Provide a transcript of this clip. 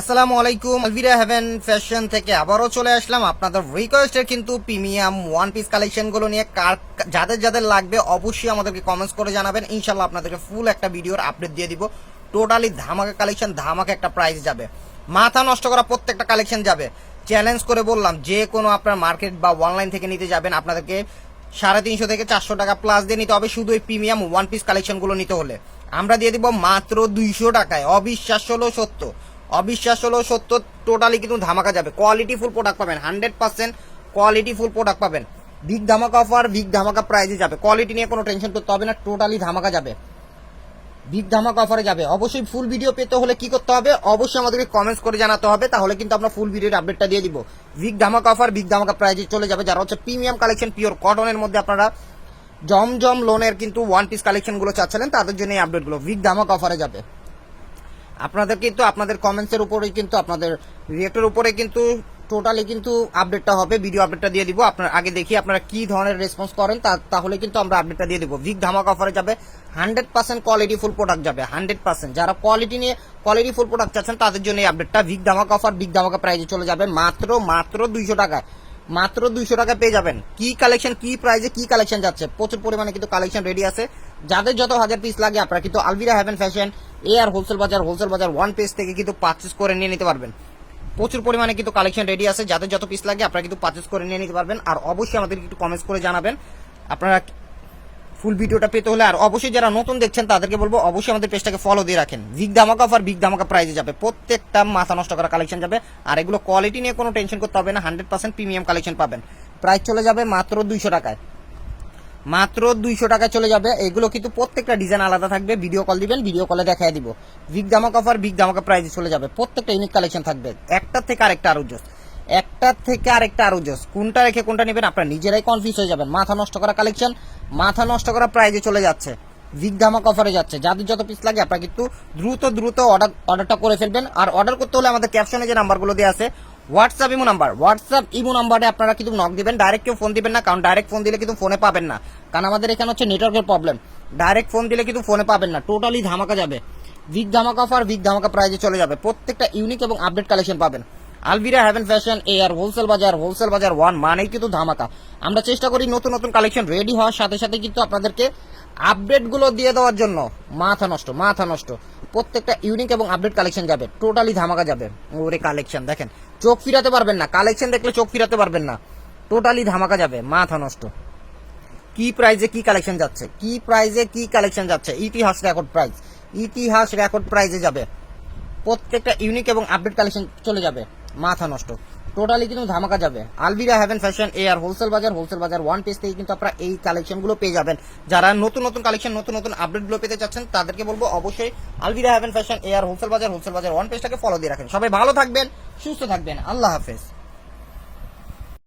আসসালামু আলাইকুম Alvira haven fashion থেকে আবারও চলে আসলাম আপনাদের রিকোয়েস্টের কিন্তু প্রিমিয়াম ওয়ান পিস কালেকশনগুলো নিয়ে। কার যাদের যাদের লাগবে অবশ্যই আমাদেরকে কমেন্টস করে জানাবেন। ইনশাল্লাহ আপনাদেরকে ফুল একটা ভিডিওর আপডেট দিয়ে দিব। টোটালি ধামাকা কালেকশন ধামাকা একটা প্রাইস যাবে। মাথা নষ্ট করা প্রত্যেকটা কালেকশন যাবে। চ্যালেঞ্জ করে বললাম, যে কোনো আপনার মার্কেট বা অনলাইন থেকে নিতে যাবেন, আপনাদেরকে সাড়ে তিনশো থেকে চারশো টাকা প্লাস দিয়ে নিতে হবে শুধু এই প্রিমিয়াম ওয়ান পিস কালেকশনগুলো নিতে হলে। আমরা দিয়ে দিব মাত্র দুইশো টাকায়। অবিশ্বাস হলো সত্য। অবিশ্বাস হলো সত্য টোটালি কিন্তু ধামাকা যাবে। কোয়ালিটি ফুল প্রোডাক্ট পাবেন hundred percent quality full product পাবেন। বিগ ধামাকা অফার বিগ ধামাকা প্রাইজে যাবে। কোয়ালিটি নিয়ে কোনো টেনশন করতে হবে না টোটালি ধামাকা যাবে। বিগ ধামাকা অফারে যাবে। অবশ্যই ফুল ভিডিও পেতে হলে কি করতে হবে? অবশ্যই আমাদেরকে কমেন্টস করে জানাতে হবে, তাহলে কিন্তু আমরা ফুল ভিডিওর আপডেটটা দিয়ে দিব। বিগ ধামাকা অফার বিগ ধামাকা প্রাইজে চলে যাবে। যারা হচ্ছে প্রিমিয়াম কালেকশন পিওর কটনের মধ্যে আপনারা জমজম লোনের কিন্তু ওয়ান পিস কালেকশনগুলো চাচ্ছিলেন, তাদের জন্য এই আপডেটগুলো বিগ ধামাকা অফারে যাবে। আপনাদের কিন্তু আপনাদের কমেন্টসের উপরেই কিন্তু আপনাদের রিয়েক্টের উপরে কিন্তু টোটালি কিন্তু আপডেটটা হবে। ভিডিও আপডেটটা দিয়ে দিব। আপনার আগে দেখি আপনারা কি ধরনের রেসপন্স করেন তাহলে কিন্তু আমরা আপডেটটা দিয়ে দিব। বিগ ধামাকা অফারে যাবে। Hundred percent quality full product যাবে। হান্ড্রেড পার্সেন্ট যারা কোয়ালিটি নিয়ে কোয়ালিটি ফুল প্রোডাক্ট চাচ্ছেন, তাদের জন্য এই আপডেটটা বিগ ধামাকা অফার বিগ ধামাকা প্রাইজে চলে যাবে। মাত্র মাত্র দুইশো টাকায়। মাত্র দুইশো টাকা পেয়ে যাবেন। কি কালেকশন কি প্রাইজে কি কালেকশন যাচ্ছে? প্রচুর পরিমাণে কিন্তু কালেকশন রেডি আছে। যাদের যত হাজার পিস লাগে, আপনারা কিন্তু Albira Haven Fashion A R wholesale বাজার হোলসেল বাজার ওয়ান পেজ থেকে কিন্তু পারচেস করে নিয়ে নিতে পারবেন। প্রচুর পরিমাণে কিন্তু কালেকশন রেডি আছে। যাদের যত পিস লাগে, আপনারা কিন্তু পারচেস করে নিয়ে নিতে পারবেন। আর অবশ্যই আমাদের একটু কমেন্টস করে জানাবেন। আপনারা ফুল ভিডিওটা পেতে হলে আর অবশ্যই যারা নতুন দেখছেন, তাদেরকে বলব অবশ্যই আমাদের পেজটাকে ফলো দিয়ে রাখেন। বিগ ধামাকা অফার বিগ ধামাকা প্রাইজে যাবে। প্রত্যেকটা মাথা নষ্ট করা কালেকশন যাবে। আর এগুলো কোয়ালিটি নিয়ে কোনো টেনশন করতে হবে না হান্ড্রেড পার্সেন্ট প্রিমিয়াম কালেকশন পাবেন। প্রাইস চলে যাবে মাত্র দুইশো টাকায়। মাত্র দুইশো টাকা চলে যাবে। এগুলো কিন্তু প্রত্যেকটা ডিজাইন আলাদা থাকবে। ভিডিও কল দিবেন ভিডিও কলে দেখাই দিব। বিগ ধামাকা অফার বিগ ধামাকা প্রাইজে চলে যাবে। প্রত্যেকটা ইউনিক কালেকশন থাকবে। একটার থেকে আরেকটা আরও জোস একটার থেকে আরেকটা আরও জোস। কোনটা রেখে কোনটা নেবেন আপনারা নিজেরাই কনফিউজ হয়ে যাবেন। মাথা নষ্ট করা কালেকশন মাথা নষ্ট করা প্রাইজে চলে যাচ্ছে। ধামাক অফারে যাচ্ছে। যাদের যত পিস লাগে আপনারা কিন্তু দ্রুত দ্রুত অর্ডার অর্ডারটা করে ফেলবেন। আর অর্ডার করতে হলে আমাদের ক্যাপশনে যে নাম্বারগুলো দেওয়া আছে WhatsApp imo number WhatsApp imo নাম্বারে আপনারা কিন্তু নক দিবেন। ডাইরেক্ট কেউ ফোন দিবেন না, কারণ ডাইরেক্ট ফোন দিলে কিন্তু ফোনে পাবেন না। কারণ আমাদের এখানে হচ্ছে নেটওয়ার্কের প্রবলেম ডাইরেক্ট ফোন দিলে কিন্তু ফোনে পাবেন না। টোটালি ধামাকা যাবে। বিগ ধামাকা অফার বিগ ধামাকা প্রাইজে চলে যাবে। প্রত্যেকটা ইউনিক এবং আপডেট কালেকশন পাবেন। Alvira Haven Fashion A R wholesale বাজার হোলসেল বাজার ওয়ান মানেই কিন্তু ধামাকা। আমরা চেষ্টা করি নতুন নতুন কালেকশন রেডি হওয়ার, সাথে সাথে কিন্তু আপনাদেরকে আপডেটগুলো দিয়ে দেওয়ার জন্য। মাথা নষ্ট মাথা নষ্ট। প্রত্যেকটা ইউনিক এবং আপডেট কালেকশন যাবে টোটালি ধামাকা যাবে। ওরে কালেকশন দেখেন, চোখ ফিরাতে পারবেন না। কালেকশন দেখলে চোখ ফিরাতে পারবেন না। টোটালি ধামাকা যাবে, মাথা নষ্ট। কি প্রাইজে কি কালেকশন যাচ্ছে? কি প্রাইজে কি কালেকশন যাচ্ছে? ইতিহাস রেকর্ড প্রাইজ ইতিহাস রেকর্ড প্রাইজে যাবে। প্রত্যেকটা ইউনিক এবং আপডেট কালেকশন চলে যাবে। মাথা নষ্ট। টোটালি কিন্তু ধামাকা যাবে। Albira Haven Fashion A R wholesale বাজার হোলসেল বাজার ওয়ান পেজ থেকে কিন্তু আপনারা এই কালেকশনগুলো পেয়ে যাবেন। যারা নতুন নতুন কালেকশন নতুন নতুন আপডেটগুলো পেতে চাচ্ছেন, তাদেরকে বলব অবশ্যই Albira Haven Fashion A R wholesale বাজার হোলসেল বাজার ওয়ান পেজটাকে ফলো দিয়ে রাখেন। সবাই ভালো থাকবেন, সুস্থ থাকবেন। আল্লাহ হাফেজ।